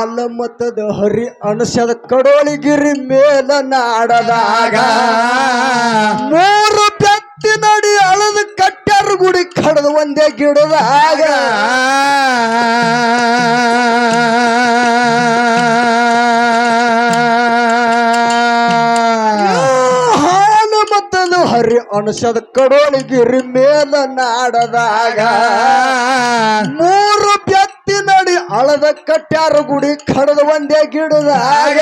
ಹಾಲ ಮತದ ಹರಿ ಅಣಸದ ಕಡೋಳಿಗಿರಿ ಮೇಲ ನಾಡದಾಗ. ಮೂರು ಬೆತ್ತಿ ನಡಿ ಅಳದ ಕಟ್ಟರ್ ಗುಡಿ ಕಡದ ಒಂದೇ ಗಿಡದಾಗ. ಹಾಲ ಮತದ ಹರಿ ಅಣಸದ ಕಡೋಳಿಗಿರಿ ಮೇಲ ನಾಡದಾಗ. ಮೂರು ಅಳದ ಕಟ್ಟ್ಯಾರ ಗುಡಿ ಕಡದ ಒಂದೇ ಗಿಡದಾಗ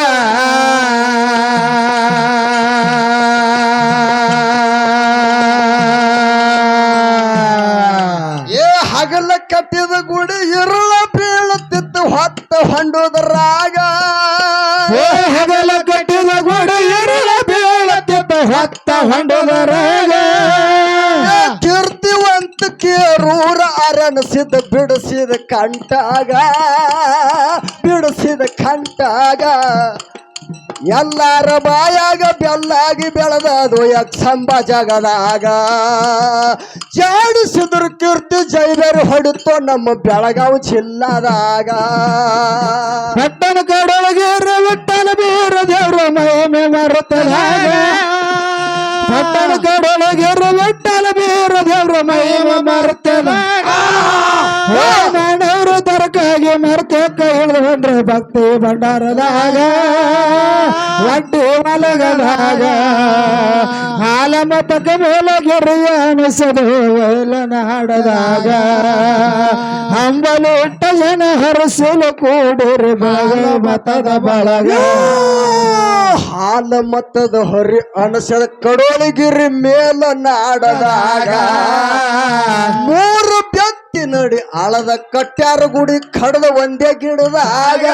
ಅರಣಿಸಿದ ಬಿಡಿಸಿದ ಕಂಟಾಗ ಬಿಡಿಸಿದ ಕಂಟಾಗ. ಎಲ್ಲಾರ ಬಾಯಾಗ ಬೆಲ್ಲಾಗಿ ಬೆಳೆದದು ಯಕ್ಷಂಬ ಜಗದಾಗ. ಜಾಡಿಸಿದ್ರು ಕೀರ್ತಿ ಜೈದರು ಹೊಡಿತು ನಮ್ಮ ಬೆಳಗಾವಿ ಜಿಲ್ಲಾದಾಗ. ಬೆಟ್ಟನ ಕಡೊಳಗೆ ಬೆಟ್ಟನ ಬೀರ ದೇವ್ರ ಮಹಿಮೆ ಮರುತ್ತದಾಗ ಬೆಟ್ಟನ ಕಡೊಳಗೆ ಬೆಟ್ಟನ ಬೀರ ದೇವ್ರ ಮಹಿಮೆ ಮರುತ್ತದಾಗ ಮರ್ತಕ್ಕ ಇಳಿದ್ರೆ ಭಕ್ತಿ ಭಂಡಾರದಾಗ ಒಡ್ಡಿ ಮಲಗದಾಗ ಹಾಲ ಮತಕ ಮೇಲೆ ಗೆರೆಯ ಅನಿಸದು ನಾಡದಾಗ ಹಂಬಲಿಟ್ಟ ಜನ ಹರಸಲು ಕೂಡಿರಿ ಬಳಗ ಮತದ ಬಳಗ. ಹಾಲ ಮತದ ಹೊರಿ ಅಣಸದ ಕಡೋಲಿಗಿರಿ ಮೇಲ ನಾಡದಾಗ ಮೂರು ಬೆತ್ತಿ ನಡಿ ಆಳದ ಕಟ್ಟ್ಯಾರ ಗುಡಿ ಕಡದ ಒಂದೇ ಗಿಡದಾಗ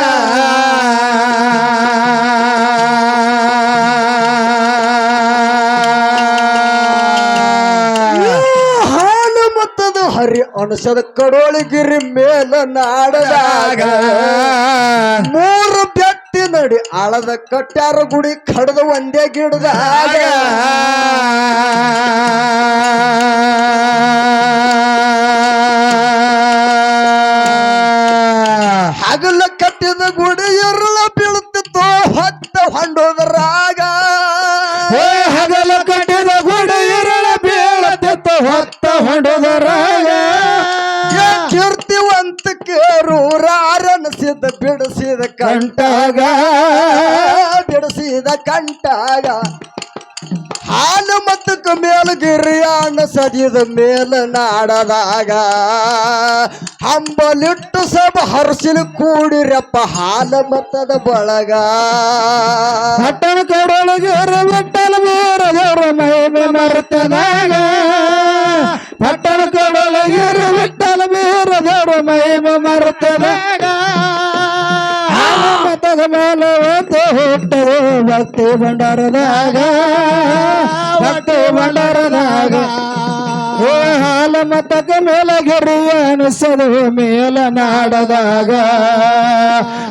ಹಾಲು ಮತ್ತದು ಹರಿ ಅಣಸದ ಕಡೋಳಿಗಿರಿ ಮೇಲ ನಾಡದಾಗ ಮೂರು ಬೆಟ್ಟಿ ನಡಿ ಆಳದ ಕಟ್ಟ್ಯಾರ ಗುಡಿ ಕಡದ ಒಂದೇ ಗಿಡದಾಗ ಹಗಲ ಕೇರೂರ ಬಿಡಿಸಿದ ಕಂಟಾಗ ಬಿಡಿಸಿದ ಕಂಟಾಗ ಹಾಲು ಮತ್ತಕ್ಕ ಮೇಲಗಿರಿಯಾಣ ಸದಿದ ಮೇಲ ನಾಡದಾಗ. ಹಂಬಲಿಟ್ಟು ಸಬ ಹರ್ಸಿಲು ಕೂಡಿರಪ್ಪ ಹಾಲ ಮತ್ತದ ಬಳಗ. ಹಟ್ಟನ ಕಡೊಳಗೆ ಬೀರ ದೇವ್ರ ಮಹಿಮೆ ಮಹಿಮೆ ಮರ್ತದಾಗ ಮತದ ಮೇಲೆ ಒಂದು ಹುಟ್ಟದೆ ಭಕ್ತಿ ಭಂಡಾರದಾಗ. ಭಕ್ತಿ ಭಂಡಾರದಾಗ. ಹಾಲ ಮತಕ ಮೇಲೆ ಗಿರಿಯ ಅನಿಸದು ಮೇಲ ನಾಡದಾಗ.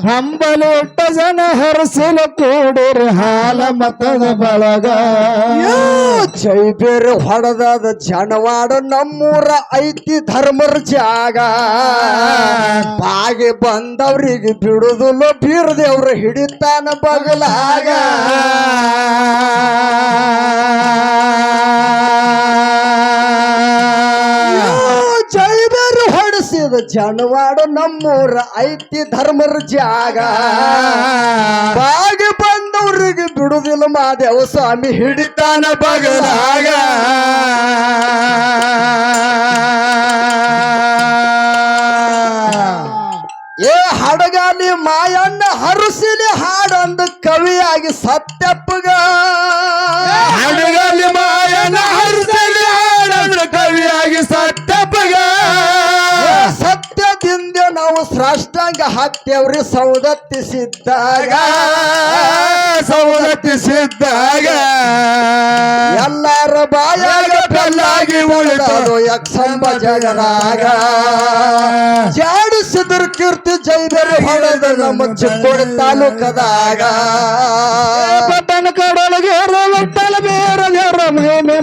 ಹಂಬಲಿಟ್ಟ ಜನ ಹರಸಲು ಕೂಡಿರಿ ಹಾಲ ಮತದ ಬಳಗ. ಚೈಬೇರು ಬೇರೆ ಹೊಡೆದಾದ ಜನವಾಡ ನಮ್ಮೂರ ಐತಿ ಧರ್ಮರ ಜಾಗ. ಬಾಗಿ ಬಂದವ್ರಿಗೆ ಬಿಡುದಿಲ್ಲ ಬೀರದೇವ್ರ ಹಿಡಿತಾನ ಬಗಲಾಗ. ಹೊಡೆಸಿದ ಜನವಾಡ ನಮ್ಮೂರ ಐತಿ ಧರ್ಮರ ಜಾಗ. ಬಾಗಿ ಬಂದವ್ರಿಗೆ ಬಿಡುದಿಲ್ಲ ಮಾದೇವ ಸ್ವಾಮಿ, ಹಿಡಿತಾನ ಬಗಲಾಗ. ಏ ಹಡಗಾಲಿ ಮಾಯಣ್ಣ ಹರಸಿಲಿ ಹಾಡಂದು ಕವಿಯಾಗಿ ಸತ್ಯಪ್ಪಗ ನಾವು ಸಾಷ್ಟಾಂಗ ಹಾಕ್ತೇವ್ರಿ ಸೌದತ್ತಿಸಿದ್ದಾಗ ಸೌದತ್ತಿಸಿದ್ದಾಗ ಎಲ್ಲರ ಬಾಯಾಗ ಬೆಲ್ಲಾಗಿ ಉಳಿದದು ಯಕ್ಷಂಬ ಜಗನಾಗ ಜಾಡಿಸಿದ್ರು ಕೀರ್ತಿ ಜೈದರು ಹೊಡೆದ ನಮ್ಮ ಚಿಕ್ಕೋಡಿ ತಾಲೂಕದಾಗ. ಪಟ್ಟಣ ಕಡೊಳಗೆ ವಿಟ್ಟಲ ಬೇರೆ ದೇವ್ರ ಮಹಿಮೆ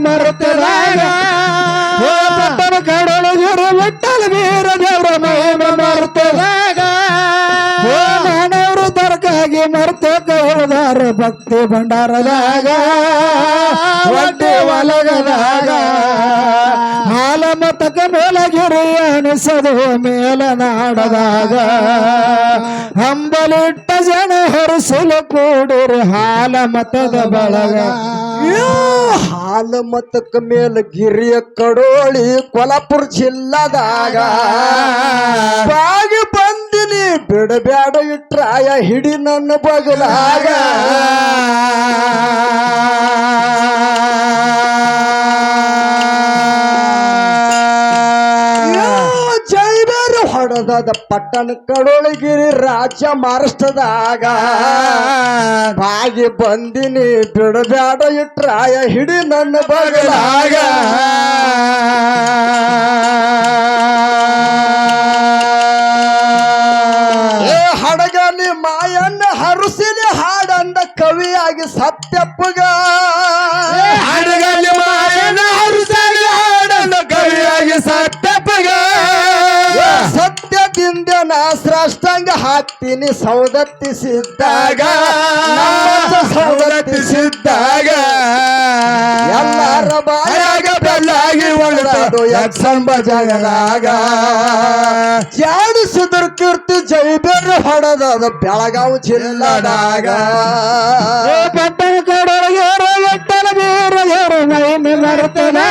ಪಟ್ಟಣ ಕಡೊಳಗೆ ವಿಟ್ಟಲ ಬೇರೆ ಉಳ್ದಾರ ಭಕ್ತಿ ಭಂಡಾರದಾಗ ಒಡ್ಡೆ ಒಲಗದಾಗ ಹಾಲ ಮತಕ ಮೇಲಗಿರಿ ಅನಿಸದು ಮೇಲನಾಡದಾಗ ಹಂಬಲಿಟ್ಟ ಜನ ಹರಿಸಲು ಕೂಡಿರಿ ಹಾಲ ಮತದ ಬಳಗ. ಹಾಲ ಮತಕ ಮೇಲ ಗಿರಿಯ ಕಡೋಳಿ ಕೊಲ್ಲಾಪುರ ಜಿಲ್ಲದಾಗ. ಬಾಗಿ ಬಿಡಬ್ಯಾಡ ಇಟ್ರಾಯ, ಹಿಡಿ ನನ್ನ ಬಗಲಾಗ ಜೈಬೇರು ಹೊಡೆದದ ಪಟ್ಟಣ ಕಡೋಳಗಿರಿ ರಾಜ್ಯ ಮಹಾರಾಷ್ಟ್ರದಾಗ ಬಾಗಿ ಬಂದಿನಿ, ಬಿಡಬ್ಯಾಡ ಇಟ್ರಾಯ, ಹಿಡಿ ನನ್ನ ಬಗಲಾಗ ಶ್ರೇಷ್ಠಂಗ ಹಾಕ್ತೀನಿ ಸೌದತ್ತಿ ಸಿದ್ದಾಗ ಎಲ್ಲರ ಬಾಯಾಗ ಬೆಲ್ಲಾಗಿ ಒಳದಾಡು ಯಕ್ಷಂಬ ಜಗದಾಗ ಜಾಡಿಸಿದ್ರ ಕೀರ್ತಿ, ಜೈಬೇರು ಹೊಡೆದದ ಬೆಳಗಾವ್ ಜಿಲ್ಲಾದಾಗ. ಪಟ್ಟಣ ಕಡೊಳಗೆ ಎಟ್ಟಲ ಬೀರಗೇರು ಮೈಮೆ ಮರ್ತದಾಗ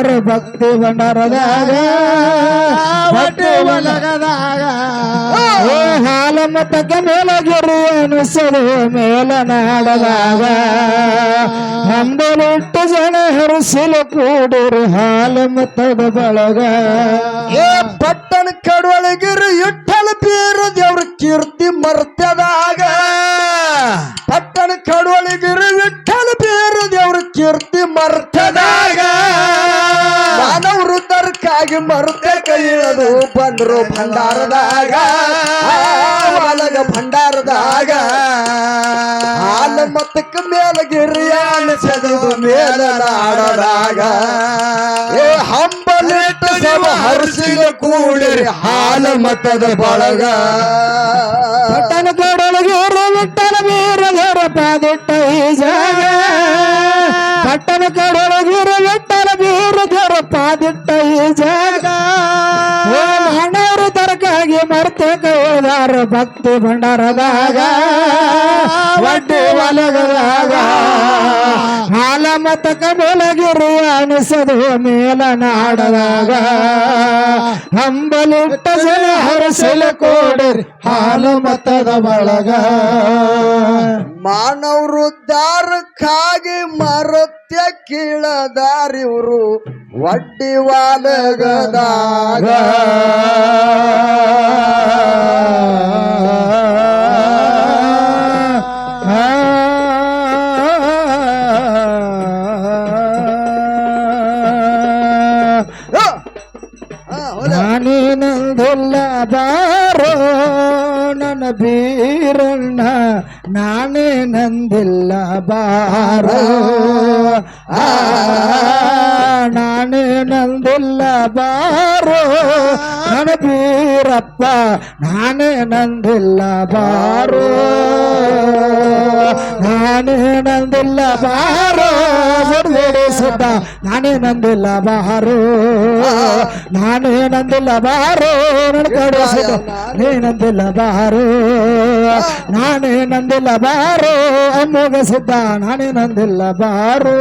ಉಳ್ದಾರ ಭಕ್ತಿ ಭಂಡಾರದಾಗ ಭಕ್ತಿ ಒಲಗದಾಗ ಓ ಹಾಲ ಮತಕ ಮೇಲಗಿರಿ ಅನಿಸಲು ಮೇಲನಾಡದಾಗ ಹಂಬಲಿಟ್ಟು ಜನ ಹರಿಸಲು ಕೂಡಿರು ಹಾಲ ಮತದ ಬಳಗ. ಏ ಪಟ್ಟಣ ಕಡವಳಗಿರು ಇಟ್ಟಲು ಬೀರು ದೇವ್ರ ಕೀರ್ತಿ ಮರ್ತದಾಗ ಪಟ್ಟಣ ಕಡವಳಗಿರು ಇಟ್ಟಲು ಬೀರು ದೇವ್ರ ಕೀರ್ತಿ ಮರ್ತದಾಗ ವೃದ್ಧರ್ಕಾಗಿ ಮರುತೆ ಕೈಯದು ಬಂದ್ರು ಭಂಡಾರದಾಗ. ಒಳಗ ಭಂಡಾರದಾಗ. ಹಾಲ ಮತ್ತಕ್ಕ ಮೇಲಗಿರಿಯ ಮೇಲ ನಾಡದಾಗ. ಏ, ಹಂಬಲೇಟ ಸಮ ಹರಿಸಿದ ಕೂಡಿರಿ ಹಾಲ ಮತದ ಬಳಗ. ಪಟ್ಟಣ ಕಡೊಳಗೆ ವಿಠಲ ಬೀರಗರ ಪಾದಿಟ್ಟ ಈ ಜಾಗ. ಪಟ್ಟಣ ಕಡೊಳಗೆ ವಿಠಲ ಬೀರಗರ ಪಾದಿಟ್ಟ ಈ ಜಾಗ. ಮಣ್ಣವರು ತರಕಾಗಿ ಮರ್ತೆ ಕೈದಾರ ಭಕ್ತಿ ಭಂಡಾರದಾಗ. ಒಡ್ಡಿ ಒಲಗದಾಗ ಹಾಲ ಮತಕ ಮೇಲಗಿರಿ ಅನಿಸದು ಮೇಲನಾಡದಾಗ ಹಂಬಲಿಟ್ಟ ಜನ ಹರಸಲ ಕೋಡರಿ ಹಾಲ ಮತದ ಬಳಗ. ಮಾನವರು ದಾರಕ್ಕಾಗಿ ಮರತ್ಯ ಕೀಳದಾರಿವ್ರು ವಡ್ಡಿ ವಾಲಗದಾಗ? ನಾನೇ ನಂದಿಲ್ಲ ಬಾರೋ ನನ್ನ ಬೀರಣ್ಣ ನಾನೇ ನಂದಿಲ್ಲ ಬಾರೋ ಆ, ನಾನೇ ನಂದಿಲ್ಲ ಬಾರೋ ನನ್ನ ಬೀರಪ್ಪ ನಾನೇ ನಂದಿಲ್ಲ ಬಾರೋ ನಾನೇ ನಂದಿಲ್ಲ ಬಾರೋ ಬಿಡ್ಬೇಡಿ ಸುದ್ದ ನಾನೇ ನಂದಿಲ್ಲ ಬಾರೋ ನಾನೇ ನಂದಿಲ್ಲ ಬಾರೋ ನನ್ನ ಕಡೆ ಸುದ್ದ ನೀ ನಂದಿಲ್ಲ ಬಾರೋ ನಾನೇ ನಂದಿಲ್ಲ ಬಾರೋ ಅಮ್ಮಗ ಸಿದ್ದ ನಾನೇ ನಂದಿಲ್ಲ ಬಾರೋ